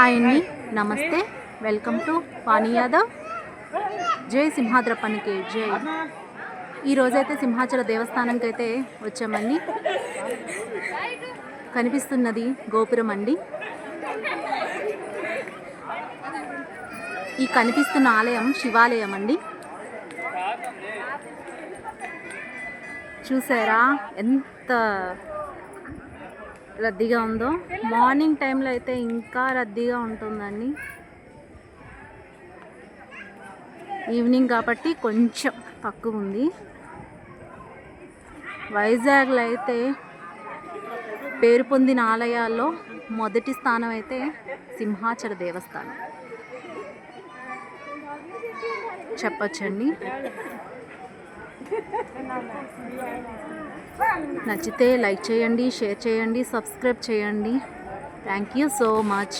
Hi అండి నమస్తే. Welcome to Vani Yadav. జై సింహాద్రప్పనికి జై. ఈరోజైతే సింహాచల దేవస్థానంకి అయితే వచ్చామండి. కనిపిస్తున్నది గోపురం అండి. ఈ కనిపిస్తున్న ఆలయం శివాలయం అండి. చూసారా? ఎంత రద్దీగా ఉందో. మార్నింగ్ టైంలో అయితే ఇంకా రద్దీగా ఉంటుందండి. ఈవినింగ్ కాబట్టి కొంచెం తక్కువ ఉంది. వైజాగ్లో అయితే పేరు పొందిన ఆలయాల్లో మొదటి స్థానం అయితే సింహాచల దేవస్థానం. చెప్పచ్చండి? నచ్చితే లైక్ చేయండి షేర్ చేయండి సబ్స్క్రైబ్ చేయండి. Thank you so much